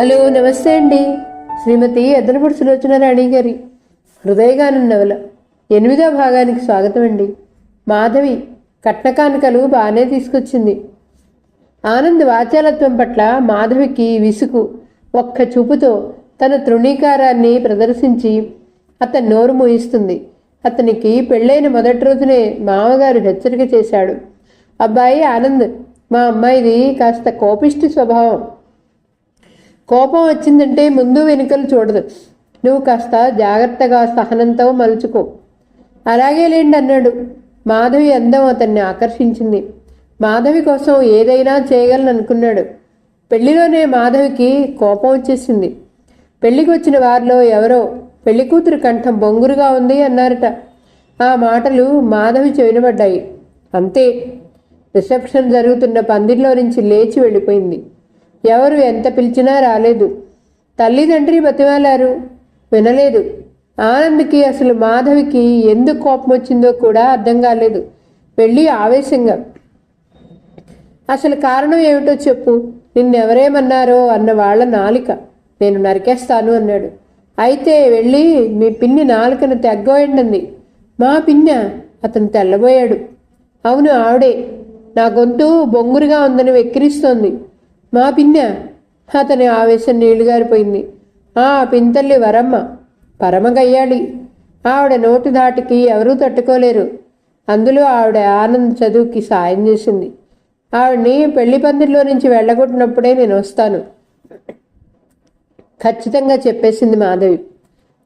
Hello నమస్తే అండి. శ్రీమతి ఎద్దనపూడి సులోచన రాణి గారి హృదయగానం నవల ఎనిమిదో భాగానికి స్వాగతం అండి. మాధవి కట్నకానుకలు బాగానే తీసుకొచ్చింది. ఆనంద్ వాచాలత్వం పట్ల మాధవికి విసుగు ఒక్క చూపుతో తన తృణీకారాన్ని ప్రదర్శించి అతని నోరు మూయిస్తుంది. అతనికి పెళ్ళైన మొదటి రోజునే మామగారు హెచ్చరిక చేశాడు. అబ్బాయి ఆనంద్ మా అమ్మాయిది కాస్త కోపిష్టి స్వభావం. కోపం వచ్చిందంటే ముందు వెనుకలు చూడదు. నువ్వు కాస్త జాగ్రత్తగా సహనంతో మలుచుకో. అలాగే లేండి అన్నాడు. మాధవి అందం అతన్ని ఆకర్షించింది. మాధవి కోసం ఏదైనా చేయగలను అనుకున్నాడు పెళ్ళిలోనే మాధవికి కోపం వచ్చేసింది. పెళ్ళికి వచ్చిన వారిలో ఎవరో పెళ్ళి కూతురు కంఠం బొంగురుగా ఉంది అన్నారట. ఆ మాటలు మాధవి చెవినబడ్డాయి. అంతే. రిసెప్షన్ జరుగుతున్న పందిరిలో నుంచి లేచి వెళ్ళిపోయింది. ఎవరు ఎంత పిలిచినా రాలేదు. తల్లిదండ్రి బతిమాలారు. వినలేదు. ఆనంద్కి అసలు మాధవికి ఎందుకు కోపం వచ్చిందో కూడా అర్థం కాలేదు. వెళ్ళి ఆవేశంగా. అసలు కారణం ఏమిటో చెప్పు. నిన్నెవరేమన్నారో అన్న వాళ్ళ నాలిక. నేను నరికేస్తాను అన్నాడు. అయితే వెళ్ళి మీ పిన్ని నాలుకను తెగ్గోయండి మా పిన్న అతను తెల్లబోయాడు. అవును ఆవిడే. నా గొంతు బొంగురుగా ఉందని వెక్కిరిస్తోంది. మా పిన్న. అతని ఆవేశం నీళ్ళు గారిపోయింది ఆ పింతల్లి వరమ్మ పరమగయ్యాళి. ఆవిడ నోటి దాటికి ఎవరూ తట్టుకోలేరు. అందులో ఆవిడ ఆనంద్ చదువుకి సాయం చేసింది. ఆవిడ్ని పెళ్ళి పందిరిలో నుంచి వెళ్ళగొట్టినప్పుడే నేను వస్తాను. ఖచ్చితంగా చెప్పేసింది మాధవి.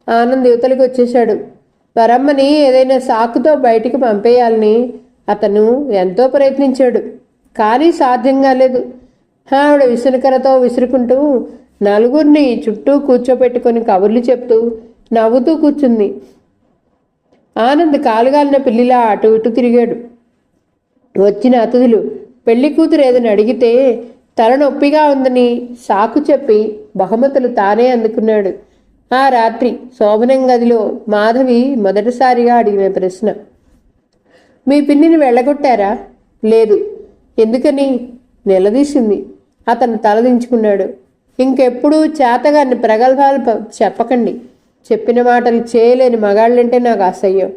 ఆనంద్ యువతలకు వచ్చేశాడు. వరమ్మని ఏదైనా సాకుతో బయటికి పంపేయాలని అతను ఎంతో ప్రయత్నించాడు. కానీ సాధ్యం కాలేదు ఆవిడ విసునకరతో విసురుకుంటూ నలుగురిని చుట్టూ కూర్చోపెట్టుకొని కబుర్లు చెప్తూ నవ్వుతూ కూర్చుంది. ఆనంద్ కాలుగాలిన పిల్లిలా అటు ఇటు తిరిగాడు. వచ్చిన అతిథులు పెళ్ళి కూతురు ఏదని అడిగితే తలనొప్పిగా ఉందని సాకు చెప్పి బహుమతులు తానే అందుకున్నాడు. ఆ రాత్రి శోభనం గదిలో మాధవి మొదటిసారిగా అడిగిన ప్రశ్న మీ పిన్నిని వెళ్ళగొట్టారా? లేదు. ఎందుకని? నిలదీసింది. అతను తలదించుకున్నాడు ఇంకెప్పుడూ చేతగారిని ప్రగల్భాలు చెప్పకండి. చెప్పిన మాటలు చేయలేని మగాళ్ళంటే నాకు అసహ్యం.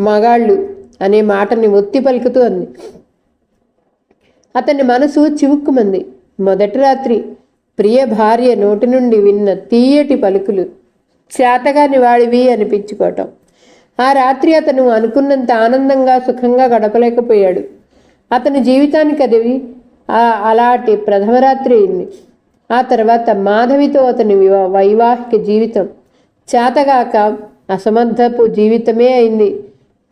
మగాళ్ళు అనే మాటని ఒత్తి పలుకుతూ అంది. అతని మనసు చివుక్కుమంది. మొదటి రాత్రి ప్రియ భార్య నోటి నుండి విన్న తీయటి పలుకులు చేతగాని వాడివి అనిపించుకోవటం. ఆ రాత్రి అతను అనుకున్నంత ఆనందంగా సుఖంగా గడపలేకపోయాడు. అతని జీవితానికి అది అలాంటి ప్రథమరాత్రి అయింది. ఆ తర్వాత మాధవితో అతని వివా- వైవాహిక జీవితం చేతగాక అసమర్థపు జీవితమే అయింది.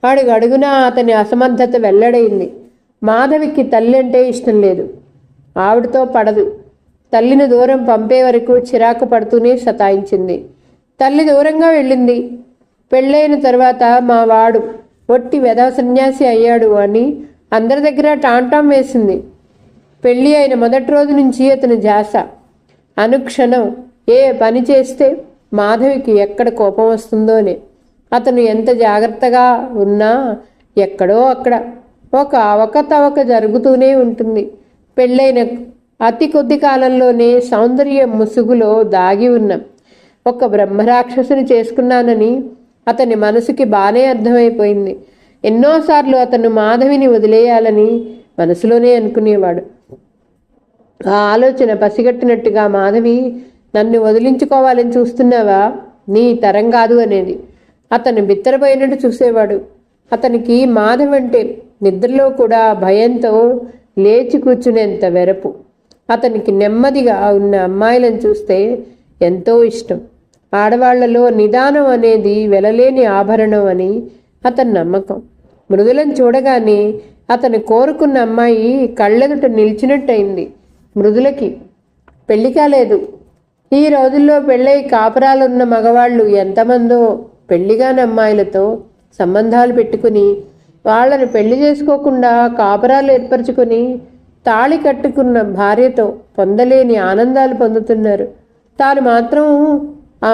అడుగడుగునా అతని అసమర్థత వెల్లడైంది. మాధవికి తల్లి అంటే ఇష్టం లేదు. ఆవిడతో పడదు. తల్లిని దూరం పంపే వరకు చిరాకు పడుతూనే సతాయించింది. తల్లి దూరంగా వెళ్ళింది. పెళ్ళైన తర్వాత మా వాడు ఒట్టి వెధవ సన్యాసి అయ్యాడు అని అందరి దగ్గర టాంటాం వేసింది. పెళ్ళి అయిన మొదటి రోజు నుంచి అతని జాస. అనుక్షణం ఏ పని చేస్తే మాధవికి ఎక్కడ కోపం వస్తుందోనే. అతను ఎంత జాగ్రత్తగా ఉన్నా ఎక్కడో అక్కడ. ఒక అవకతవక జరుగుతూనే ఉంటుంది. పెళ్ళైన అతి కొద్ది కాలంలోనే సౌందర్య ముసుగులో దాగి ఉన్నాం ఒక బ్రహ్మరాక్షసుని చేసుకున్నానని అతని మనసుకి బాగానే అర్థమైపోయింది. ఎన్నోసార్లు అతను మాధవిని వదిలేయాలని మనసులోనే అనుకునేవాడు. ఆ ఆలోచన పసిగట్టినట్టుగా మాధవి నన్ను వదిలించుకోవాలని చూస్తున్నావా? నీ తరం కాదు అనేది. అతను బిత్తరపోయినట్టు చూసేవాడు. అతనికి మాధవి అంటే నిద్రలో కూడా భయంతో లేచి కూర్చునేంత వెరపు. అతనికి నెమ్మదిగా ఉన్న అమ్మాయిలను చూస్తే ఎంతో ఇష్టం. ఆడవాళ్ళలో నిదానం అనేది వెలలేని ఆభరణం అని అతని నమ్మకం. మృదులను చూడగానే అతను కోరుకున్న అమ్మాయి కళ్ళెదుట నిలిచినట్టయింది మృదులకి. పెళ్ళి కాలేదు. ఈ రోజుల్లో పెళ్ళై కాపురాలున్న మగవాళ్ళు ఎంతమందో పెళ్ళిగాని అమ్మాయిలతో సంబంధాలు పెట్టుకుని వాళ్ళని పెళ్ళి చేసుకోకుండా కాపురాలు ఏర్పరచుకొని తాళి కట్టుకున్న భార్యతో పొందలేని ఆనందాలు పొందుతున్నారు. తాను మాత్రం ఆ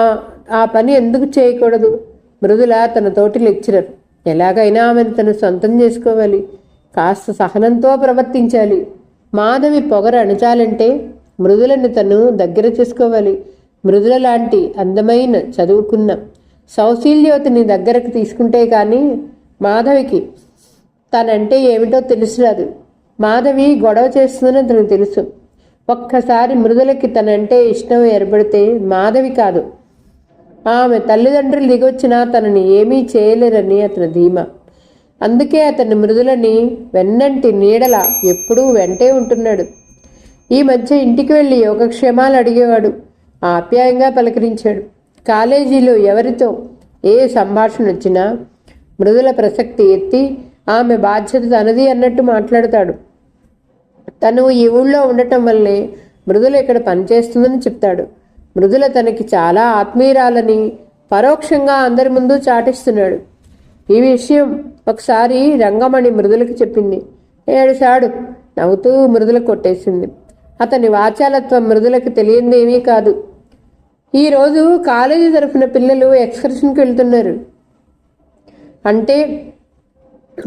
ఆ పని ఎందుకు చేయకూడదు? మృదుల తన తోటి లెక్చరర్. ఎలాగైనా ఆమెను తను సొంతం చేసుకోవాలి. కాస్త సహనంతో ప్రవర్తించాలి. మాధవి పొగరు అణచాలంటే మృదులను తను దగ్గర చేసుకోవాలి. మృదుల లాంటి అందమైన చదువుకున్న సౌశీల్యవతిని దగ్గరకు తీసుకుంటే కానీ మాధవికి తనంటే ఏమిటో తెలుసురాదు. మాధవి గొడవ చేస్తుందని అతనికి తెలుసు. ఒక్కసారి మృదులకి తనంటే ఇష్టం ఏర్పడితే మాధవి కాదు. ఆమె తల్లిదండ్రులు దిగొచ్చినా తనని ఏమీ చేయలేరని అతని ధీమా. అందుకే అతని మృదులని వెన్నంటి నీడల ఎప్పుడూ వెంటే ఉంటున్నాడు. ఈ మధ్య ఇంటికి వెళ్ళి యోగక్షేమాలు అడిగేవాడు. ఆప్యాయంగా పలకరించాడు. కాలేజీలో ఎవరితో ఏ సంభాషణ వచ్చినా మృదుల ప్రసక్తి ఎత్తి ఆమె బాధ్యత తనది అన్నట్టు మాట్లాడతాడు. తను ఈ ఊళ్ళో ఉండటం వల్లే మృదుల ఇక్కడ పనిచేస్తుందని చెప్తాడు. మృదుల తనకి చాలా ఆత్మీయురాలని పరోక్షంగా అందరి ముందు చాటిస్తున్నాడు. ఈ విషయం ఒకసారి రంగమణి మృదులకి చెప్పింది. ఏడుసాడు నవ్వుతూ మృదుల కొట్టేసింది. అతని వాచాలత్వం మృదులకి తెలియందేమీ కాదు. ఈరోజు కాలేజీ తరఫున పిల్లలు ఎక్స్కర్షన్కి వెళ్తున్నారు. అంటే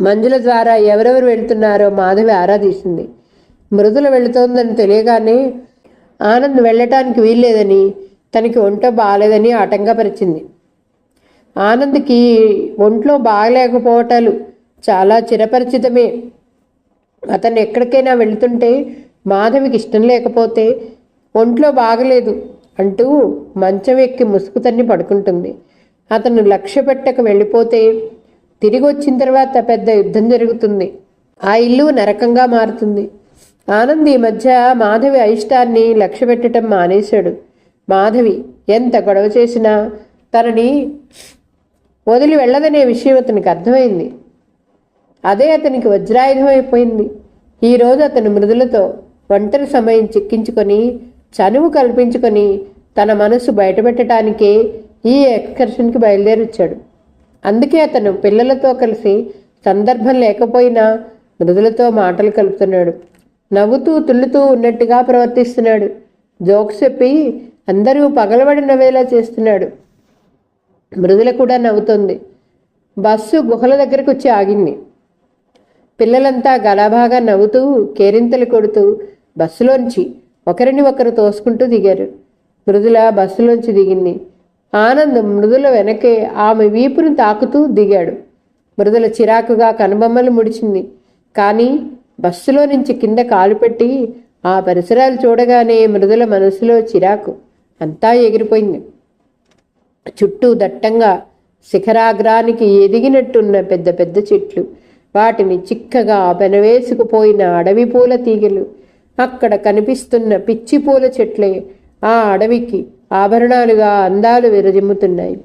మంజుల ద్వారా ఎవరెవరు వెళ్తున్నారో మాధవి ఆరాధిస్తుంది మృదుల వెళుతోందని తెలియగానే ఆనంద్ వెళ్ళటానికి వీల్లేదని తనకి ఒంట బాగాలేదని ఆటంకపరిచింది. ఆనంద్కి ఒంట్లో బాగలేకపోవటాలు చాలా చిరపరిచితమే. అతను ఎక్కడికైనా వెళుతుంటే మాధవికి ఇష్టం లేకపోతే ఒంట్లో బాగలేదు అంటూ మంచం ఎక్కి ముసుగు తన్ని పడుకుంటుంది. అతను లక్ష్య పెట్టక వెళ్ళిపోతే తిరిగి వచ్చిన తర్వాత పెద్ద యుద్ధం జరుగుతుంది. ఆ ఇల్లు నరకంగా మారుతుంది. ఆనంద్ ఈ మధ్య మాధవి అయిష్టాన్ని లక్ష్య పెట్టడం మానేశాడు. మాధవి ఎంత గొడవ చేసినా తనని వదిలి వెళ్ళదనే విషయం అతనికి అర్థమైంది. అదే అతనికి వజ్రాయుధం అయిపోయింది ఈరోజు అతను మృదులతో ఒంటరి సమయం చిక్కించుకొని చనువు కల్పించుకొని తన మనసు బయటపెట్టడానికే ఈ ఎక్స్కర్షన్కి బయలుదేరొచ్చాడు. అందుకే అతను పిల్లలతో కలిసి సందర్భం లేకపోయినా మృదులతో మాటలు కలుపుతున్నాడు. నవ్వుతూ తుల్లుతూ ఉన్నట్టుగా ప్రవర్తిస్తున్నాడు. జోక్స్ చెప్పి అందరూ పగలబడి నవ్వేలా చేస్తున్నాడు. మృదుల కూడా నవ్వుతోంది. బస్సు గుహల దగ్గరకు వచ్చి ఆగింది. పిల్లలంతా గలాభాగా నవ్వుతూ కేరింతలు కొడుతూ బస్సులోంచి ఒకరిని ఒకరు తోసుకుంటూ దిగారు. మృదుల బస్సులోంచి దిగింది. ఆనందం మృదుల వెనకే ఆమె వీపును తాకుతూ దిగాడు. మృదుల చిరాకుగా కనుబొమ్మలు ముడిచింది. కానీ బస్సులో నుంచి కింద కాలు పెట్టి ఆ పరిసరాలు చూడగానే మృదుల మనసులో చిరాకు అంతా ఎగిరిపోయింది. చుట్టూ దట్టంగా శిఖరాగ్రానికి ఎదిగినట్టున్న పెద్ద పెద్ద చెట్లు వాటిని చిక్కగా పెనవేసుకుపోయిన అడవి పూల తీగలు. అక్కడ కనిపిస్తున్న పిచ్చి పూల చెట్లే ఆ అడవికి ఆభరణాలుగా అందాలు విరజిమ్ముతున్నాయి.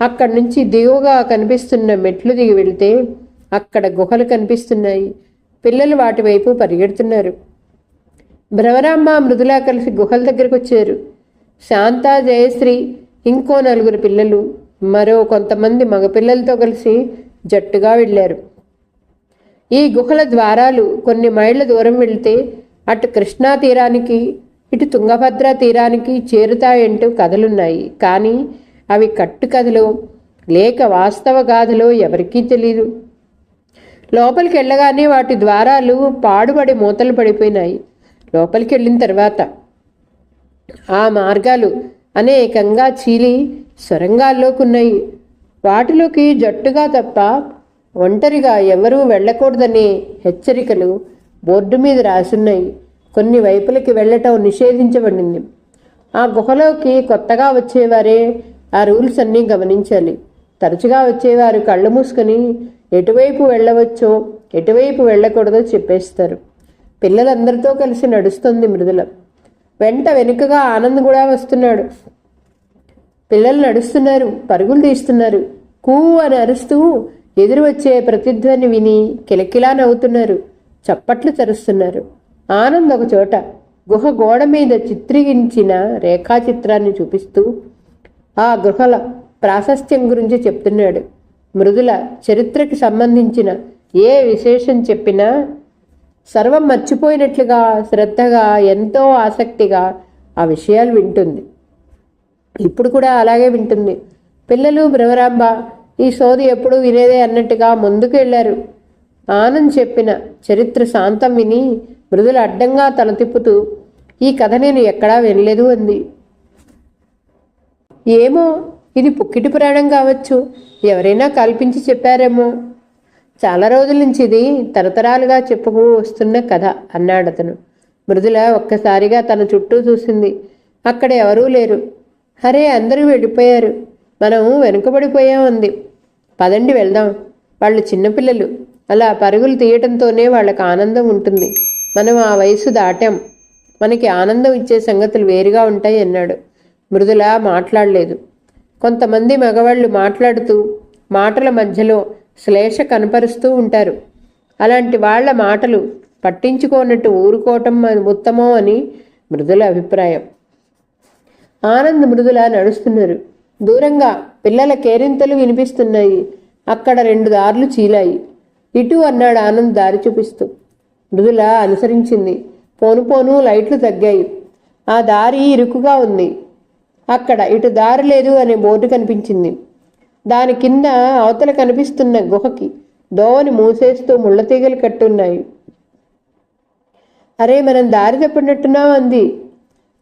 అక్కడి నుంచి దిగువగా కనిపిస్తున్న మెట్లు దిగి వెళితే అక్కడ గుహలు కనిపిస్తున్నాయి. పిల్లలు వాటి వైపు పరిగెడుతున్నారు. భ్రమరామ్మ మృదులా కలిసి గుహల దగ్గరకు వచ్చారు. శాంత జయశ్రీ ఇంకో నలుగురు పిల్లలు మరో కొంతమంది మగపిల్లలతో కలిసి జట్టుగా వెళ్ళారు. ఈ గుహల ద్వారాలు కొన్ని మైళ్ళ దూరం వెళితే అటు కృష్ణా తీరానికి ఇటు తుంగభద్ర తీరానికి చేరుతాయంటూ కథలున్నాయి. కానీ అవి కట్టు కథలు లేక వాస్తవ గాథలో ఎవరికీ తెలియదు లోపలికి వెళ్ళగానే వాటి ద్వారాలు పాడుబడి మూతలు పడిపోయినాయి. లోపలికి వెళ్ళిన తర్వాత ఆ మార్గాలు అనేకంగా చీలి సొరంగాల్లోకున్నాయి. వాటిలోకి జట్టుగా తప్ప ఒంటరిగా ఎవరూ వెళ్ళకూడదనే హెచ్చరికలు బోర్డు మీద రాసున్నాయి. కొన్ని వైపులకి వెళ్ళటం నిషేధించబడింది. ఆ గుహలోకి కొత్తగా వచ్చేవారే ఆ రూల్స్ అన్నీ గమనించాలి. తరచుగా వచ్చేవారు కళ్ళు మూసుకొని ఎటువైపు వెళ్ళవచ్చో ఎటువైపు వెళ్ళకూడదో చెప్పేస్తారు. పిల్లలందరితో కలిసి నడుస్తుంది మృదుల. వెంట వెనుకగా ఆనంద్ కూడా వస్తున్నాడు. పిల్లలు నడుస్తున్నారు పరుగులు తీస్తున్నారు. కూ అని అరుస్తూ ఎదురు వచ్చే ప్రతిధ్వని విని కిలకిలా నవ్వుతున్నారు. చప్పట్లు తరుస్తున్నారు. ఆనంద్ ఒక చోట గుహ గోడ మీద చిత్రీకరించిన రేఖాచిత్రాన్ని చూపిస్తూ ఆ గుహల ప్రాశస్త్యం గురించి చెప్తున్నాడు. మృదుల చరిత్రకి సంబంధించిన ఏ విశేషం చెప్పినా సర్వం మర్చిపోయినట్లుగా శ్రద్ధగా ఎంతో ఆసక్తిగా ఆ విషయాలు వింటుంది. ఇప్పుడు కూడా అలాగే వింటుంది. పిల్లలు భ్రమరాంబ ఈ సోది ఎప్పుడు వినేదే అన్నట్టుగా ముందుకు వెళ్ళారు. ఆనంద్ చెప్పిన చరిత్ర శాంతం విని మృదులు అడ్డంగా తల తిప్పుతూ ఈ కథ నేను ఎక్కడా వినలేదు అంది. ఏమో ఇది పుక్కిటి పురాణం కావచ్చు. ఎవరైనా కల్పించి చెప్పారేమో. చాలా రోజుల నుంచి ఇది తరతరాలుగా చెప్పుకు వస్తున్న కథ అన్నాడు అతను. మృదుల ఒక్కసారిగా తన చుట్టూ చూసింది. అక్కడ ఎవరూ లేరు. అరే అందరూ వెళ్ళిపోయారు. మనం వెనుకబడిపోయామంది పదండి వెళ్దాం. వాళ్ళు చిన్నపిల్లలు. అలా పరుగులు తీయటంతోనే వాళ్ళకి ఆనందం ఉంటుంది. మనం ఆ వయసు దాటాం. మనకి ఆనందం ఇచ్చే సంగతులు వేరుగా ఉంటాయి అన్నాడు. మృదుల మాట్లాడలేదు. కొంతమంది మగవాళ్ళు మాట్లాడుతూ మాటల మధ్యలో శ్లేష కనపరుస్తూ ఉంటారు. అలాంటి వాళ్ళ మాటలు పట్టించుకోనట్టు ఊరుకోవటం ఉత్తమం అని మృదుల అభిప్రాయం. ఆనంద్ మృదుల నడుస్తున్నారు. దూరంగా పిల్లల కేరింతలు వినిపిస్తున్నాయి. అక్కడ రెండు దారులు చీలాయి. ఇటు అన్నాడు ఆనంద్ దారి చూపిస్తూ. మృదుల అనుసరించింది. పోను పోను లైట్లు తగ్గాయి. ఆ దారి ఇరుకుగా ఉంది. అక్కడ ఇటు దారి లేదు అనే బోర్డు కనిపించింది. దాని కింద అవతల కనిపిస్తున్న గుహకి దోవని మూసేస్తూ ముళ్ళతీగలు కట్టున్నాయి. అరే మనం దారి తప్పినట్టున్నాం అంది.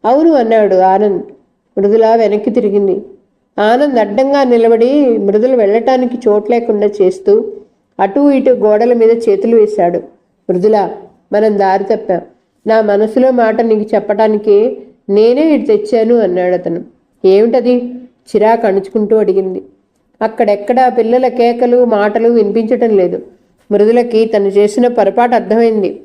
అవును అన్నాడు ఆనంద్. మృదుల వెనక్కి తిరిగింది. ఆనంద్ అడ్డంగా నిలబడి మృదులు వెళ్ళటానికి చోటు లేకుండా చేస్తూ అటు ఇటు గోడల మీద చేతులు వేశాడు. మృదుల మనం దారి తప్పాం. నా మనసులో మాట నీకు చెప్పటానికి నేనే ఇటు తెచ్చాను అన్నాడు అతను. ఏమిటది? చిరాకు అణుచుకుంటూ అడిగింది. అక్కడెక్కడా పిల్లల కేకలు మాటలు వినిపించటం లేదు. మృదులకి తను చేసిన పొరపాటు అర్థమైంది.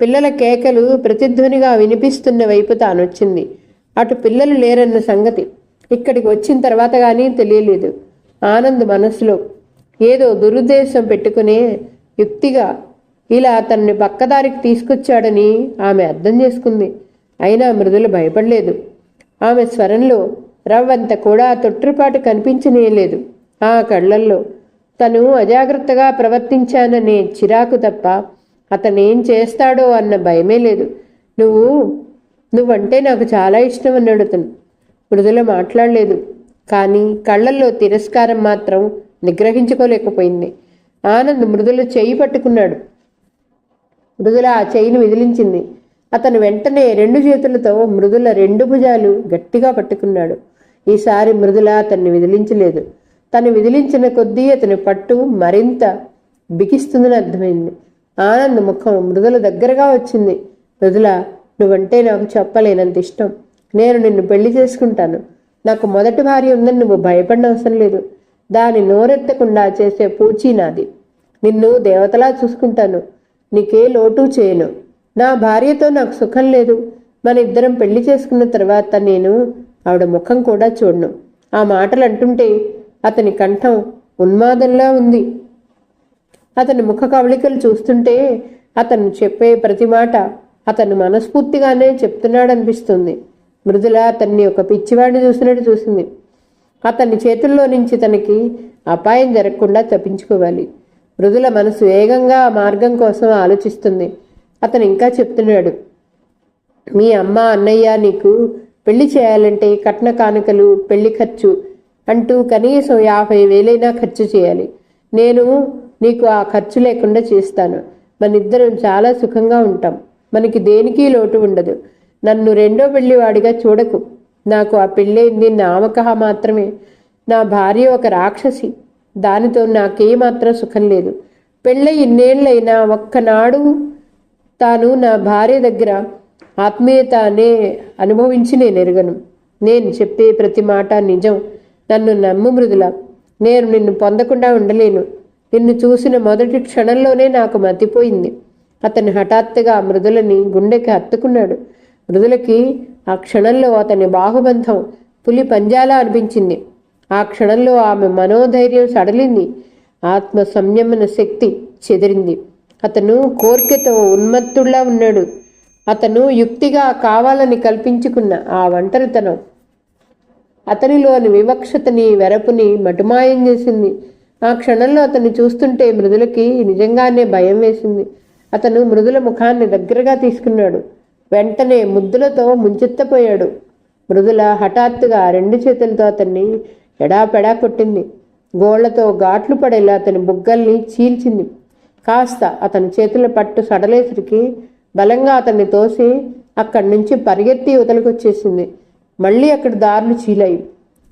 పిల్లల కేకలు ప్రతిధ్వనిగా వినిపిస్తున్న వైపు తానొచ్చింది. అటు పిల్లలు లేరన్న సంగతి ఇక్కడికి వచ్చిన తర్వాత కానీ తెలియలేదు. ఆనంద్ మనసులో ఏదో దురుద్దేశం పెట్టుకునే యుక్తిగా ఇలా తనని పక్కదారికి తీసుకొచ్చాడని ఆమె అర్థం చేసుకుంది. అయినా మృదులు భయపడలేదు. ఆమె స్వరంలో రవ్వంత కూడా తొట్టుపాటు కనిపించనేలేదు. ఆ కళ్ళల్లో. తను అజాగ్రత్తగా ప్రవర్తించాననే చిరాకు తప్ప అతనేం చేస్తాడో అన్న భయమే లేదు. నువ్వు నువ్వంటే నాకు చాలా ఇష్టం అన్నాడు అతను మృదుల మాట్లాడలేదు. కానీ కళ్ళల్లో తిరస్కారం మాత్రం నిగ్రహించుకోలేకపోయింది. ఆనంద్ మృదుల చెయ్యి పట్టుకున్నాడు. మృదుల ఆ చెయ్యిని విదిలించింది. అతను వెంటనే రెండు చేతులతో మృదుల రెండు భుజాలు గట్టిగా పట్టుకున్నాడు. ఈసారి మృదుల అతన్ని విదిలించలేదు. తను విదిలించిన కొద్దీ అతని పట్టు మరింత బిగిస్తుందని అర్థమైంది. ఆనంద్ ముఖం మృదుల దగ్గరగా వచ్చింది. మృదుల నువ్వంటే నాకు చెప్పలేనంత ఇష్టం. నేను నిన్ను పెళ్ళి చేసుకుంటాను. నాకు మొదటి భార్య ఉందని నువ్వు భయపడిన అవసరం లేదు. దాని నోరెత్తకుండా చేసే పూచీ నాది. నిన్ను దేవతలా చూసుకుంటాను. నీకే లోటు చేయను. నా భార్యతో నాకు సుఖం లేదు. మన ఇద్దరం పెళ్ళి చేసుకున్న తర్వాత నేను ఆవిడ ముఖం కూడా చూడను. ఆ మాటలు అంటుంటే అతని కంఠం ఉన్మాదంలా ఉంది. అతని ముఖ కవళికలు చూస్తుంటే అతను చెప్పే ప్రతి మాట అతను మనస్ఫూర్తిగానే చెప్తున్నాడనిపిస్తుంది. మృదుల అతన్ని ఒక పిచ్చివాడిని చూసినట్టు చూసింది. అతని చేతుల్లో నుంచి తనకి అపాయం జరగకుండా తప్పించుకోవాలి. మృదుల మనసు వేగంగా ఆ మార్గం కోసం ఆలోచిస్తుంది. అతను ఇంకా చెప్తున్నాడు మీ అమ్మ అన్నయ్య నీకు పెళ్ళి చేయాలంటే కట్న కానుకలు పెళ్ళి ఖర్చు అంటూ కనీసం యాభై వేలైనా ఖర్చు చేయాలి. నేను నీకు ఆ ఖర్చు లేకుండా చేస్తాను. మన ఇద్దరం చాలా సుఖంగా ఉంటాం. మనకి దేనికి లోటు ఉండదు. నన్ను రెండో పెళ్ళివాడిగా చూడకు. నాకు ఆ పెళ్ళైంది నామకహ మాత్రమే. నా భార్య ఒక రాక్షసి. దానితో నాకేమాత్రం సుఖం లేదు. పెళ్ళై ఇన్నేళ్ళైనా ఒక్కనాడు తాను నా భార్య దగ్గర ఆత్మీయత అనే అనుభవించి నేను ఎరగను నేను చెప్పే ప్రతి మాట నిజం. నన్ను నమ్ము మృదుల. నేను నిన్ను పొందకుండా ఉండలేను. నిన్ను చూసిన మొదటి క్షణంలోనే నాకు మతిపోయింది. అతను హఠాత్తుగా మృదులని గుండెకి హత్తుకున్నాడు. మృదులకి ఆ క్షణంలో అతని బాహుబంధం పులి పంజాలా అనిపించింది. ఆ క్షణంలో ఆమె మనోధైర్యం సడలింది. ఆత్మ సంయమన శక్తి చెదిరింది. అతను కోర్కెతో ఉన్మత్తుల్లా ఉన్నాడు. అతను యుక్తిగా కావాలని కల్పించుకున్న ఆ ఒంటరితనం అతనిలోని వివక్షతని వెరపుని మటుమాయం చేసింది. ఆ క్షణంలో అతన్ని చూస్తుంటే మృదులకి నిజంగానే భయం వేసింది. అతను మృదుల ముఖాన్ని దగ్గరగా తీసుకున్నాడు. వెంటనే ముద్దులతో ముంచెత్తపోయాడు. మృదుల హఠాత్తుగా రెండు చేతులతో అతన్ని ఎడాపెడా కొట్టింది. గోళ్ళతో ఘాట్లు పడేలా అతని బుగ్గల్ని చీల్చింది. కాస్త అతని చేతుల పట్టు సడలేసరికి బలంగా అతన్ని తోసి అక్కడి నుంచి పరిగెత్తి యువతలకు వచ్చేసింది మళ్ళీ అక్కడ దారులు చీలాయి.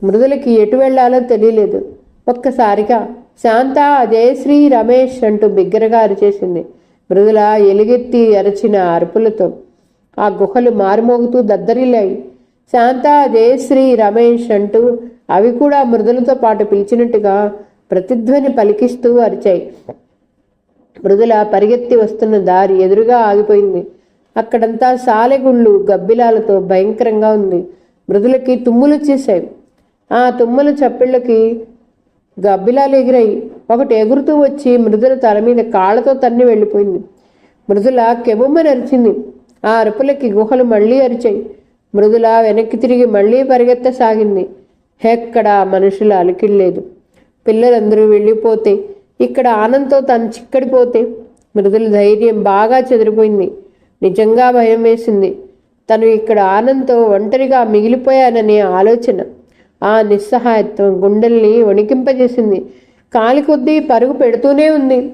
మృదులకి ఎటు వెళ్ళాలో తెలియలేదు. ఒక్కసారిగా శాంత జయశ్రీ రమేష్ అంటూ బిగ్గరగా అరిచేసింది. మృదుల ఎలుగెత్తి అరచిన అరుపులతో ఆ గుహలు మారుమోగుతూ దద్దరిల్లాయి. శాంత జయశ్రీ రమేష్ అంటూ అవి కూడా మృదులతో పాటు పిలిచినట్టుగా ప్రతిధ్వని పలికిస్తూ అరిచాయి. మృదుల పరిగెత్తి వస్తున్న దారి ఎదురుగా ఆగిపోయింది. అక్కడంతా సాలెగుళ్ళు గబ్బిలాలతో భయంకరంగా ఉంది. మృదులకి తుమ్ములు వచ్చేసాయి ఆ తుమ్ములు చప్పిళ్ళకి గబ్బిలాలు ఎగిరాయి. ఒకటి ఎగురుతూ వచ్చి మృదుల తల మీద కాళ్ళతో తన్ని వెళ్ళిపోయింది. మృదుల కెబుమ్మని అరిచింది ఆ అరుపులకి గుహలు మళ్ళీ అరిచాయి. మృదుల వెనక్కి తిరిగి మళ్ళీ పరిగెత్తసాగింది. ఎక్కడా మనుషుల అలికిళ్ళలేదు పిల్లలందరూ వెళ్ళిపోతే ఇక్కడ ఆనందంతో తను చిక్కడిపోతే మృదుల ధైర్యం బాగా చెదిరిపోయింది. నిజంగా భయం వేసింది. తను ఇక్కడ ఆనందంతో ఒంటరిగా మిగిలిపోయాననే ఆలోచన ఆ నిస్సహాయత్వం గుండెల్ని వణికింపజేసింది. కాలి కొద్దీ పరుగు పెడుతూనే ఉంది.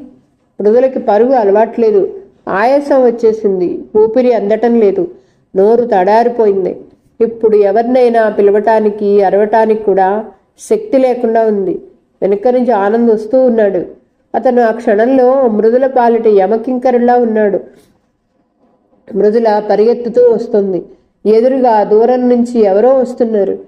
మృదులకి పరుగు అలవాట్లేదు. ఆయాసం వచ్చేసింది. ఊపిరి అందటం లేదు. నోరు తడారిపోయింది. ఇప్పుడు ఎవరినైనా పిలవటానికి అరవటానికి కూడా శక్తి లేకుండా ఉంది. వెనుక నుంచి ఆనంద్ వస్తూ ఉన్నాడు. అతను ఆ క్షణంలో మృదుల పాలిట యమకింకరులా ఉన్నాడు. మృదుల పరిగెత్తుతూ వస్తుంది. ఎదురుగా దూరం నుంచి ఎవరో వస్తున్నారు.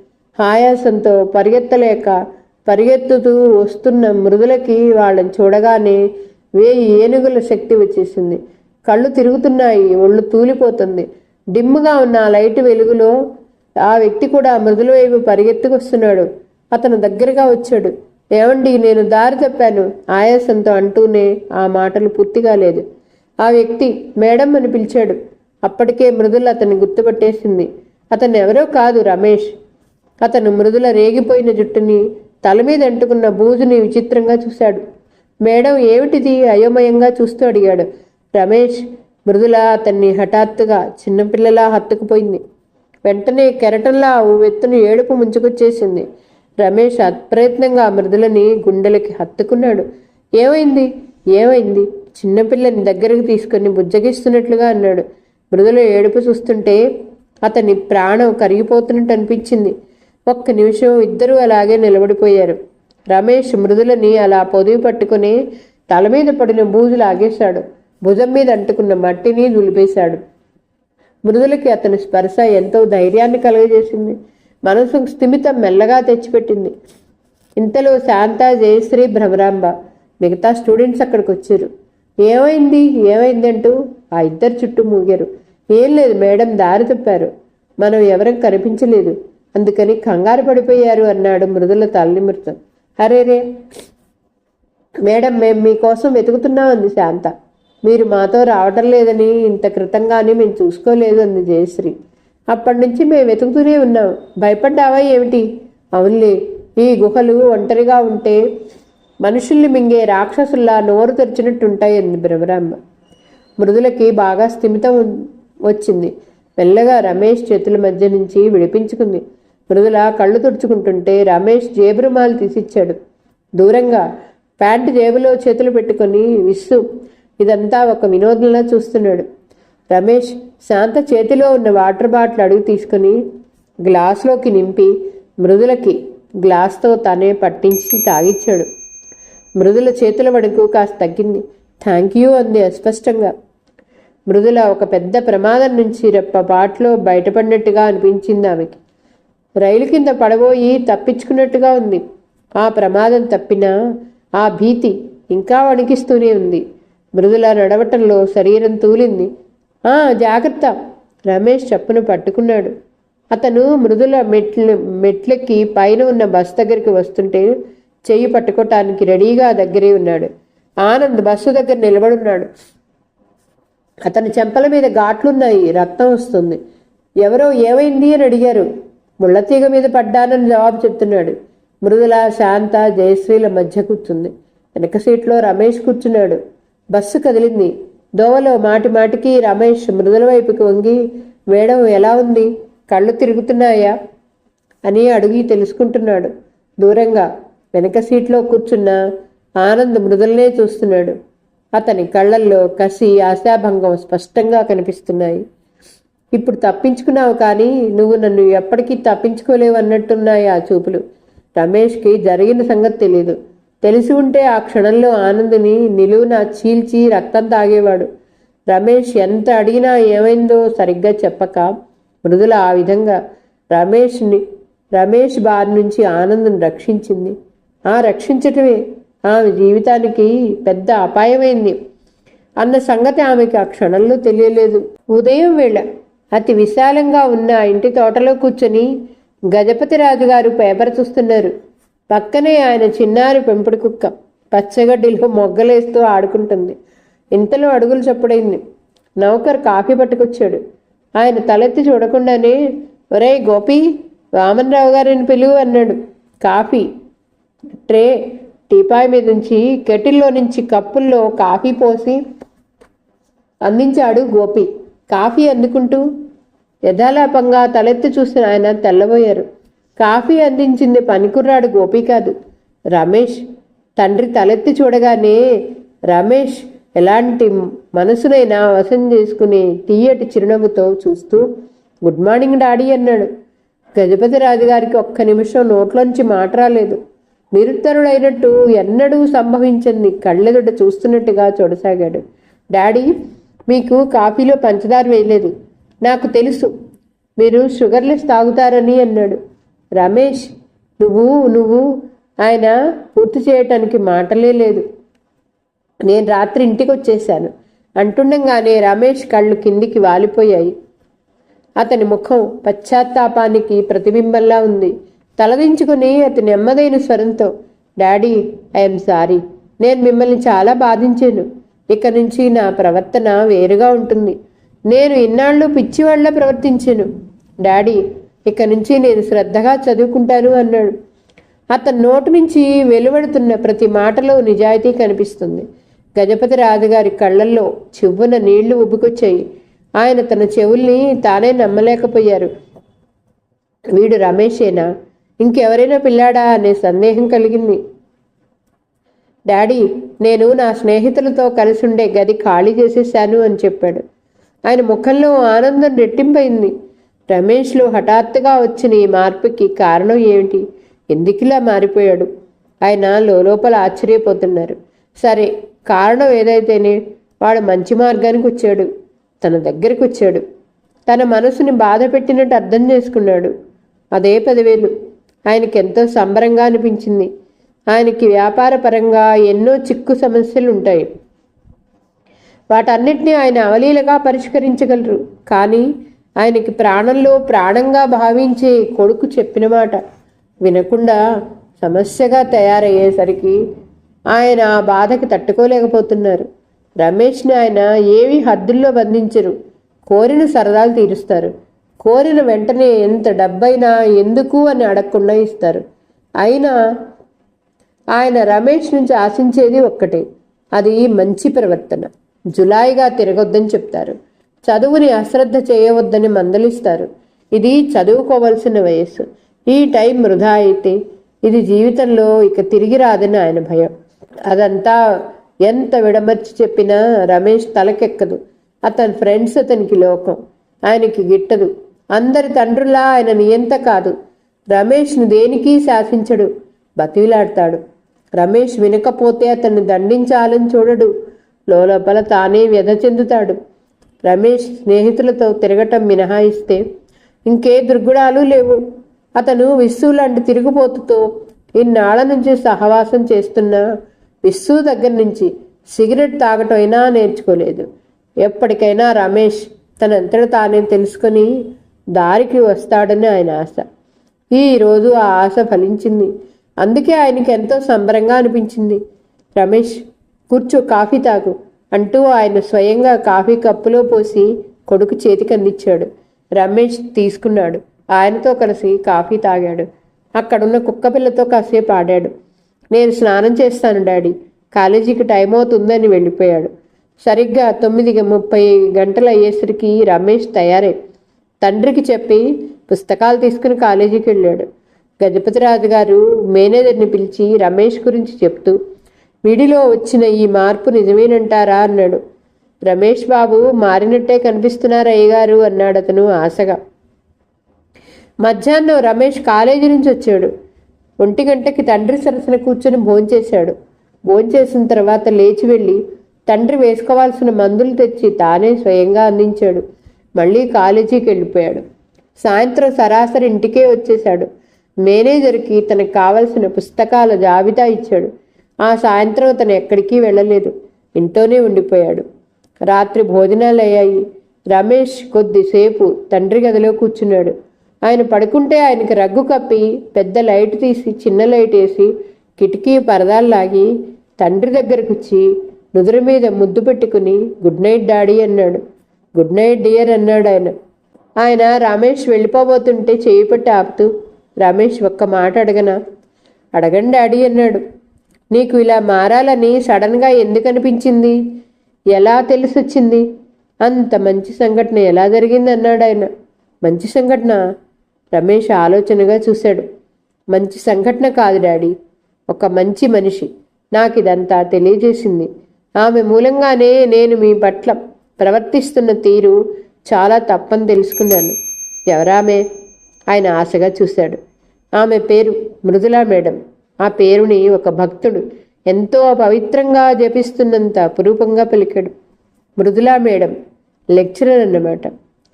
ఆయాసంతో పరిగెత్తలేక పరిగెత్తుతూ వస్తున్న మృదులకి వాళ్ళని చూడగానే వేయి ఏనుగుల శక్తి వచ్చేసింది. కళ్ళు తిరుగుతున్నాయి ఒళ్ళు తూలిపోతుంది. డిమ్ముగా ఉన్న లైట్ వెలుగులో ఆ వ్యక్తి కూడా మృదుల వైపు పరిగెత్తుకొస్తున్నాడు అతను దగ్గరగా వచ్చాడు. ఏమండి నేను దారి తప్పాను ఆయాసంతో అంటూనే ఆ మాటలు పూర్తిగా లేదు. ఆ వ్యక్తి మేడం అని పిలిచాడు. అప్పటికే మృదుల అతన్ని గుర్తుపట్టేసింది. అతను ఎవరో కాదు రమేష్. అతను మృదుల రేగిపోయిన జుట్టుని తల మీద అంటుకున్న బూజుని విచిత్రంగా చూశాడు. మేడం ఏమిటిది? అయోమయంగా చూస్తూ అడిగాడు. రమేష్ మృదుల అతన్ని హఠాత్తుగా చిన్నపిల్లలా హత్తుకుపోయింది. వెంటనే కెరటంలా వెత్తును ఏడుపు ముంచుకొచ్చేసింది. రమేష్ అప్రయత్నంగా మృదులని గుండెలకి హత్తుకున్నాడు. ఏమైంది? ఏమైంది? చిన్నపిల్లని దగ్గరకు తీసుకొని బుజ్జగిస్తున్నట్లుగా అన్నాడు. మృదుల ఏడుపు చూస్తుంటే అతని ప్రాణం కరిగిపోతున్నట్టు అనిపించింది. ఒక్క నిమిషం ఇద్దరూ అలాగే నిలబడిపోయారు. రమేష్ మృదులని అలా పొదివి పట్టుకుని తల మీద పడిన బూజు లాగేశాడు. భుజం మీద అంటుకున్న మట్టిని దులిపేశాడు. మృదులకి అతని స్పర్శ ఎంతో ధైర్యాన్ని కలుగజేసింది. మనసు స్థిమితం మెల్లగా తెచ్చిపెట్టింది. ఇంతలో శాంత జయశ్రీ భ్రమరాంబ మిగతా స్టూడెంట్స్ అక్కడికి వచ్చారు ఏమైంది? ఏమైంది అంటూ ఆ ఇద్దరు చుట్టూ మూగారు. ఏం లేదు మేడం దారి తప్పారు. మనం ఎవరం కనిపించలేదు. అందుకని కంగారు పడిపోయారు అన్నాడు మృదుల తల్లిమృతం అరేరే మేడం మేము మీకోసం వెతుకుతున్నాం అంది శాంత. మీరు మాతో రావటం లేదని ఇంత క్రితంగానే మేము చూసుకోలేదు అంది జయశ్రీ. అప్పటి నుంచి మేము వెతుకుతూనే ఉన్నాం. భయపడ్డావా ఏమిటి? అవునులే ఈ గుహలు ఒంటరిగా ఉంటే మనుషుల్ని మింగే రాక్షసుల్లా నోరు తెరిచినట్టుంటాయి అంది భ్రమరాంబ. మృదులకి బాగా స్థిమితం వచ్చింది. మెల్లగా రమేష్ చేతుల మధ్య నుంచి విడిపించుకుంది. మృదుల కళ్ళు తుడుచుకుంటుంటే రమేష్ జేబురుమాలు తీసిచ్చాడు. దూరంగా ప్యాంటు జేబులో చేతులు పెట్టుకొని విస్సు ఇదంతా ఒక వినోదంలా చూస్తున్నాడు. రమేష్ శాంత చేతిలో ఉన్న వాటర్ బాటిల్ అడుగు తీసుకుని గ్లాస్లోకి నింపి మృదులకి గ్లాస్తో తనే పట్టించి తాగిచ్చాడు. మృదుల చేతుల వడుకు కాస్త తగ్గింది. థ్యాంక్ యూ అంది అస్పష్టంగా. మృదుల ఒక పెద్ద ప్రమాదం నుంచి రెప్పపాట్లో బయటపడినట్టుగా అనిపించింది ఆమెకి. రైలు కింద పడబోయి తప్పించుకున్నట్టుగా ఉంది. ఆ ప్రమాదం తప్పినా ఆ భీతి ఇంకా వణికిస్తూనే ఉంది. మృదుల నడవటంలో శరీరం తూలింది. ఆ జాగ్రత్త! రమేష్ చప్పున పట్టుకున్నాడు. అతను మృదుల మెట్లు మెట్లెక్కి పైన ఉన్న బస్ దగ్గరికి వస్తుంటే చెయ్యి పట్టుకోవటానికి రెడీగా దగ్గరే ఉన్నాడు. ఆనంద్ బస్సు దగ్గర నిలబడున్నాడు. అతని చెంపల మీద ఘాట్లున్నాయి రక్తం వస్తుంది. ఎవరో ఏమైంది అని అడిగారు. ముళ్ళతీగ మీద పడ్డానని జవాబు చెప్తున్నాడు. మృదుల శాంత జయశ్రీల మధ్య కూర్చుంది. వెనక సీట్లో రమేష్ కూర్చున్నాడు. బస్సు కదిలింది. దోవలో మాటి మాటికి రమేష్ మృదుల వైపుకి వంగి మేడం ఎలా ఉంది? కళ్ళు తిరుగుతున్నాయా? అని అడిగి తెలుసుకుంటున్నాడు. దూరంగా వెనక సీట్లో కూర్చున్న ఆనంద్ మృదులనే చూస్తున్నాడు. అతని కళ్ళల్లో కసి ఆశాభంగం స్పష్టంగా కనిపిస్తున్నాయి. ఇప్పుడు తప్పించుకున్నావు కానీ నువ్వు నన్ను ఎప్పటికీ తప్పించుకోలేవు అన్నట్టున్నాయి ఆ చూపులు. రమేష్కి జరిగిన సంగతి తెలియదు తెలిసి ఉంటే ఆ క్షణంలో ఆనందిని నిలువున చీల్చి రక్తం తాగేవాడు. రమేష్ ఎంత అడిగినా ఏమైందో సరిగ్గా చెప్పక మృదుల ఆ విధంగా రమేష్ని రమేష్ బారి నుంచి ఆనందం రక్షించింది. ఆ రక్షించటమే ఆమె జీవితానికి పెద్ద అపాయమైంది. అన్న సంగతి ఆమెకి ఆ క్షణంలో తెలియలేదు. ఉదయం వేళ అతి విశాలంగా ఉన్న ఇంటి తోటలో కూర్చొని గజపతి రాజుగారు పేపర్ చూస్తున్నారు. పక్కనే ఆయన చిన్నారి పెంపుడు కుక్క పచ్చగడ్డిలో మొగ్గలేస్తూ ఆడుకుంటుంది. ఇంతలో అడుగులు చప్పుడైంది. నౌకర్ కాఫీ పట్టుకొచ్చాడు. ఆయన తలెత్తి చూడకుండానే ఒరేయ్ గోపి వామన్రావు గారిని పిలువు అన్నాడు. కాఫీ ట్రే టీపాయ్ మీద నుంచి కెటిల్లో నుంచి కప్పుల్లో కాఫీ పోసి అందించాడు గోపి. కాఫీ అందుకుంటూ యథాలాపంగా తలెత్తి చూసిన ఆయన తెల్లబోయారు. కాఫీ అందించింది పనికుర్రాడు గోపి కాదు. రమేష్ తండ్రి తలెత్తి చూడగానే రమేష్ ఎలాంటి మనసునైనా వశం చేసుకుని తీయటి చిరునవ్వుతో చూస్తూ గుడ్ మార్నింగ్ డాడీ అన్నాడు. గజపతి రాజుగారికి ఒక్క నిమిషం నోట్లోంచి మాట రాలేదు. నిరుత్తరుడైనట్టు ఎన్నడూ సంభవించింది కళ్ళెదుట చూస్తున్నట్టుగా చూడసాగాడు. డాడీ మీకు కాఫీలో పంచదార వేయలేదు. నాకు తెలుసు. మీరు షుగర్లెస్ తాగుతారని అన్నాడు. రమేష్ నువ్వు నువ్వు ఆయన పూర్తి చేయటానికి మాటలే లేదు. నేను రాత్రి ఇంటికి వచ్చేశాను అంటుండగానే రమేష్ కళ్ళు కిందికి వాలిపోయాయి. అతని ముఖం పశ్చాత్తాపానికి ప్రతిబింబంలా ఉంది. తలదించుకుని అతి నెమ్మదైన స్వరంతో డాడీ ఐఎమ్ సారీ. నేను మిమ్మల్ని చాలా బాధించాను. ఇక నుంచి నా ప్రవర్తన వేరుగా ఉంటుంది. నేను ఇన్నాళ్ళు పిచ్చివాళ్ళ ప్రవర్తించాను. డాడీ ఇక నుంచి నేను శ్రద్ధగా చదువుకుంటాను అన్నాడు. అతని నోటి నుంచి వెలువడుతున్న ప్రతి మాటలో నిజాయితీ కనిపిస్తుంది. గజపతి రాజుగారి కళ్ళల్లో చివ్వున నీళ్ళు ఉబ్బుకొచ్చాయి ఆయన తన చెవుల్ని తానే నమ్మలేకపోయారు. వీడు రమేషేనా? ఇంకెవరైనా పిల్లాడా అనే సందేహం కలిగింది. డాడీ నేను నా స్నేహితులతో కలిసి ఉండే గది ఖాళీ చేసేశాను అని చెప్పాడు. ఆయన ముఖంలో ఆనందం రెట్టింపైంది. రమేష్లో హఠాత్తుగా వచ్చిన ఈ మార్పుకి కారణం ఏమిటి? ఎందుకిలా మారిపోయాడు? ఆయన లోపల ఆశ్చర్యపోతున్నారు. సరే కారణం ఏదైతేనే వాడు మంచి మార్గానికి వచ్చాడు. తన దగ్గరికి వచ్చాడు తన మనసుని బాధ పెట్టినట్టు అర్థం చేసుకున్నాడు. అదే పదివేలు. ఆయనకి ఎంతో సంబరంగా అనిపించింది. ఆయనకి వ్యాపారపరంగా ఎన్నో చిక్కు సమస్యలు ఉంటాయి వాటన్నిటినీ ఆయన అవలీలగా పరిష్కరించగలరు. కానీ ఆయనకి ప్రాణంలో ప్రాణంగా భావించే కొడుకు చెప్పిన మాట వినకుండా సమస్యగా తయారయ్యేసరికి ఆయన ఆ బాధకి తట్టుకోలేకపోతున్నారు. రమేష్ని ఆయన ఏవి హద్దుల్లో బంధించరు. కోరిన సరదాలు తీరుస్తారు. కోరిన వెంటనే ఎంత డబ్బైనా ఎందుకు అని అడగకుండా ఇస్తారు. అయినా ఆయన రమేష్ నుంచి ఆశించేది ఒక్కటే అది మంచి ప్రవర్తన. జులాయిగా తిరగొద్దని చెప్తారు. చదువుని అశ్రద్ధ చేయవద్దని మందలిస్తారు. ఇది చదువుకోవలసిన వయస్సు. ఈ టైం వృధా అయితే ఇది జీవితంలో ఇక తిరిగి రాదని ఆయన భయం. అదంతా ఎంత విడమర్చి చెప్పినా రమేష్ తలకెక్కదు. అతని ఫ్రెండ్స్ అతనికి లోకం. ఆయనకి గిట్టదు. అందరి తండ్రులా ఆయన నియంత కాదు. రమేష్ను దేనికి శాసించడు? బతివిలాడతాడు. రమేష్ వినకపోతే అతన్ని దండించాలని చూడడు. లోపల తానే వ్యధ చెందుతాడు. రమేష్ స్నేహితులతో తిరగటం మినహాయిస్తే ఇంకే దుర్గుణాలు లేవు. అతను విస్సు లాంటి తిరుగుబోతుతో ఇన్నాళ్ళ నుంచి సహవాసం చేస్తున్న విస్సు దగ్గర నుంచి సిగరెట్ తాగటం అయినా నేర్చుకోలేదు. ఎప్పటికైనా రమేష్ తనంతట తానే తెలుసుకొని దారికి వస్తాడని ఆయన ఆశ. ఈరోజు ఆ ఆశ ఫలించింది. అందుకే ఆయనకి ఎంతో సంబరంగా అనిపించింది. రమేష్ కూర్చో కాఫీ తాగు అంటూ ఆయన స్వయంగా కాఫీ కప్పులో పోసి కొడుకు చేతికి అందించాడు రమేష్ తీసుకున్నాడు. ఆయనతో కలిసి కాఫీ తాగాడు. అక్కడున్న కుక్కపిల్లతో కాసేపు ఆడాడు. నేను స్నానం చేస్తాను డాడీ. కాలేజీకి టైం అవుతుందని వెళ్ళిపోయాడు. సరిగ్గా తొమ్మిది ముప్పై గంటలు అయ్యేసరికి రమేష్ తయారై తండ్రికి చెప్పి పుస్తకాలు తీసుకుని కాలేజీకి వెళ్ళాడు. గజపతిరాజు గారు మేనేజర్ని పిలిచి రమేష్ గురించి చెప్తూ వీడిలో వచ్చిన ఈ మార్పు నిజమేనంటారా? అన్నాడు. రమేష్ బాబు మారినట్టే కనిపిస్తున్నారు అయ్యగారు అన్నాడు అతను ఆశగా. మధ్యాహ్నం రమేష్ కాలేజీ నుంచి వచ్చాడు. ఒంటి గంటకి తండ్రి సరసన కూర్చొని భోంచేశాడు భోంచేసిన తర్వాత లేచి వెళ్ళి తండ్రి వేసుకోవాల్సిన మందులు తెచ్చి తానే స్వయంగా అందించాడు. మళ్ళీ కాలేజీకి వెళ్ళిపోయాడు. సాయంత్రం సరాసరి ఇంటికే వచ్చేశాడు. మేనేజర్కి తనకు కావలసిన పుస్తకాల జాబితా ఇచ్చాడు. ఆ సాయంత్రం అతను ఎక్కడికి వెళ్ళలేదు. ఇంట్లోనే ఉండిపోయాడు. రాత్రి భోజనాలు అయ్యాయి. రమేష్ కొద్దిసేపు తండ్రి గదిలో కూర్చున్నాడు. ఆయన పడుకుంటే ఆయనకి రగ్గు కప్పి పెద్ద లైట్ తీసి చిన్న లైట్ వేసి కిటికీ పరదాలు లాగి తండ్రి దగ్గరకు వచ్చి నుదురు మీద ముద్దు పెట్టుకుని గుడ్ నైట్ డాడీ అన్నాడు. గుడ్ నైట్ డియర్ అన్నాడు ఆయన. ఆయన రమేష్ వెళ్ళిపోబోతుంటే చేయి పట్టి ఆపుతూ రమేష్ ఒక్క మాట అడగనా? అడగండి డాడీ అన్నాడు. నీకు ఇలా మారాలని సడన్గా ఎందుకు అనిపించింది? ఎలా తెలిసొచ్చింది? అంత మంచి సంఘటన ఎలా జరిగింది? అన్నాడు ఆయన. మంచి సంఘటన? రమేష్ ఆలోచనగా చూశాడు. మంచి సంఘటన కాదు డాడీ. ఒక మంచి మనిషి. నాకు ఇదంతా తెలియజేసింది. ఆమె మూలంగానే నేను మీ పట్ల ప్రవర్తిస్తున్న తీరు చాలా తప్పని తెలుసుకున్నాను. ఎవరామె? ఆయన ఆశగా చూశాడు. ఆమె పేరు మృదులా మేడం. ఆ పేరుని ఒక భక్తుడు ఎంతో పవిత్రంగా జపిస్తున్నంత అపురూపంగా పలికాడు మృదులా మేడం. లెక్చరర్ అన్నమాట.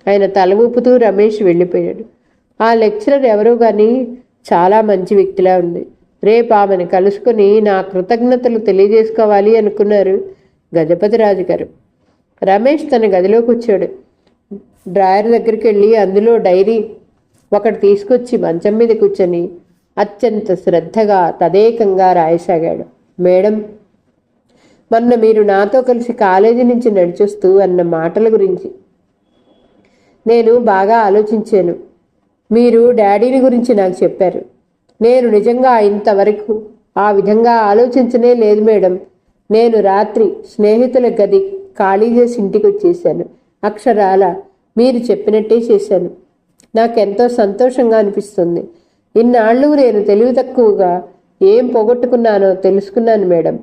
ఆయన తల ఊపుతూ రమేష్ వెళ్ళిపోయాడు. ఆ లెక్చరర్ ఎవరో కానీ చాలా మంచి వ్యక్తిలా ఉంది. రేపు ఆమెను కలుసుకుని నా కృతజ్ఞతలు తెలియజేసుకోవాలి అనుకున్నారు గజపతి రాజు గారు. రమేష్ తన గదిలోకి వచ్చాడు. డ్రాయర్ దగ్గరికి వెళ్ళి అందులో డైరీ ఒకటి తీసుకొచ్చి మంచం మీద కూర్చొని అత్యంత శ్రద్ధగా తదేకంగా రాయసాగాడు. మేడం మొన్న మీరు నాతో కలిసి కాలేజీ నుంచి నడిచొస్తూ అన్న మాటల గురించి నేను బాగా ఆలోచించాను. మీరు డాడీని గురించి నాకు చెప్పారు. నేను నిజంగా ఇంతవరకు ఆ విధంగా ఆలోచించనే లేదు మేడం. నేను రాత్రి స్నేహితుల గది ఖాళీ చేసి ఇంటికి వచ్చేసాను. అక్షరాల మీరు చెప్పినట్టే చేశాను. నాకెంతో సంతోషంగా అనిపిస్తుంది. ఇన్నాళ్ళు నేను తెలివి తక్కువగా ఏం పోగొట్టుకున్నానో తెలుసుకున్నాను మేడం.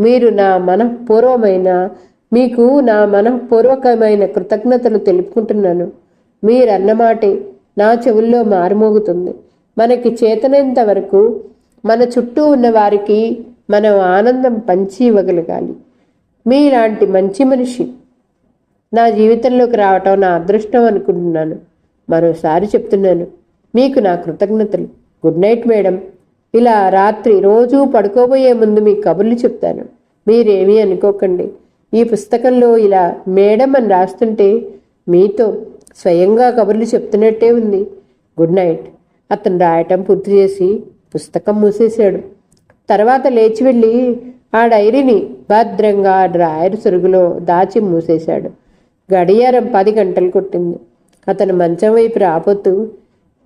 మీరు నా మనఃపూర్వమైన మీకు నా మనఃపూర్వకమైన కృతజ్ఞతలు తెలుపుకుంటున్నాను. మీరన్నమాటే నా చెవుల్లో మారుమోగుతుంది. మనకి చేతనంత వరకు మన చుట్టూ ఉన్న వారికి మనం ఆనందం పంచి ఇవ్వగలగాలి మీలాంటి మంచి మనిషి నా జీవితంలోకి రావటం నా అదృష్టం అనుకుంటున్నాను. మరోసారి చెప్తున్నాను మీకు నా కృతజ్ఞతలు. Good night madam. ఇలా రాత్రి రోజూ పడుకోబోయే ముందు మీ కబుర్లు చెప్తాను. మీరేమీ అనుకోకండి. ఈ పుస్తకంలో ఇలా మేడం అని రాస్తుంటే మీతో స్వయంగా కబుర్లు చెప్తున్నట్టే ఉంది. Good night. అతను రాయటం పూర్తి చేసి పుస్తకం మూసేశాడు. తర్వాత లేచి వెళ్ళి ఆ డైరీని భద్రంగా డ్రాయర్ సురుగులో దాచి మూసేశాడు. గడియారం పది గంటలు కొట్టింది. అతను మంచం వైపు రాపోతూ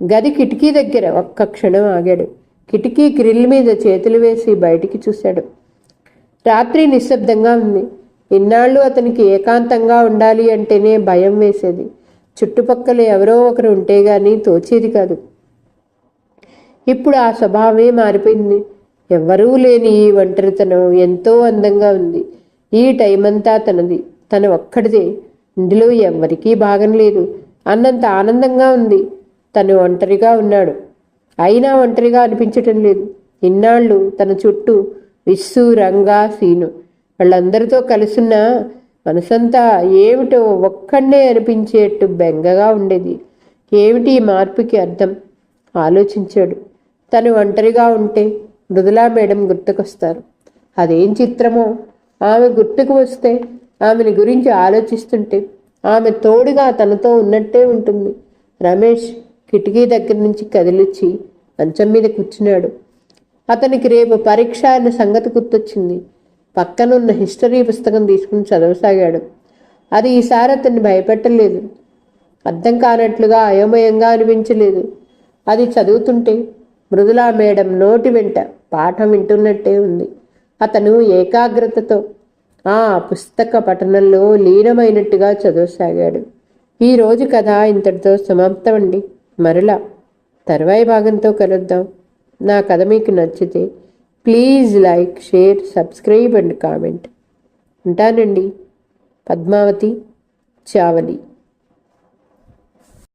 గది కిటికీ దగ్గర ఒక్క క్షణం ఆగాడు. కిటికీ గ్రిల్ మీద చేతులు వేసి బయటికి చూశాడు. రాత్రి నిశ్శబ్దంగా ఉంది. ఇన్నాళ్ళు అతనికి ఏకాంతంగా ఉండాలి అంటేనే భయం వేసేది. చుట్టుపక్కల ఎవరో ఒకరు ఉంటే గాని తోచేది కాదు. ఇప్పుడు ఆ స్వభావమే మారిపోయింది. ఎవ్వరూ లేని ఈ ఒంటరితనం ఎంతో అందంగా ఉంది. ఈ టైం అంతా తనది. తన ఒక్కడిదే. ఇందులో ఎవ్వరికీ భాగం లేదు. అన్నంత ఆనందంగా ఉంది. తను ఒంటరిగా ఉన్నాడు. అయినా ఒంటరిగా అనిపించటం లేదు. ఇన్నాళ్ళు తన చుట్టూ విస్సు రంగా సీను. వాళ్ళందరితో కలుసున్న మనసంతా ఏమిటో ఒక్కడే అనిపించేట్టు బెంగగా ఉండేది. ఏమిటి ఈ మార్పుకి అర్థం? ఆలోచించాడు. తను ఒంటరిగా ఉంటే మృదులా మేడం గుర్తుకొస్తారు. అదేం చిత్రమో? ఆమె గుర్తుకు వస్తే ఆమెని గురించి ఆలోచిస్తుంటే ఆమె తోడుగా తనతో ఉన్నట్టే ఉంటుంది. రమేష్ కిటికీ దగ్గర నుంచి కదిలిచ్చి మంచం మీద కూర్చున్నాడు. అతనికి రేపు పరీక్ష అన్న సంగతి గుర్తొచ్చింది. పక్కనున్న హిస్టరీ పుస్తకం తీసుకుని చదవసాగాడు. అది ఈసారి అతన్ని భయపెట్టలేదు. అర్థం కానట్లుగా అయోమయంగా అనిపించలేదు. అది చదువుతుంటే మృదులా మేడం నోటి వెంట పాఠం వింటున్నట్టే ఉంది. అతను ఏకాగ్రతతో ఆ పుస్తక పఠనంలో లీనమైనట్టుగా చదవసాగాడు. ఈరోజు కథ ఇంతటితో సమాప్తమండి. మరలా తర్వాయి భాగంతో కలుద్దాం. నా కథ మీకు నచ్చితే please like share subscribe and comment. ఉంటానండి. పద్మావతి చావలి.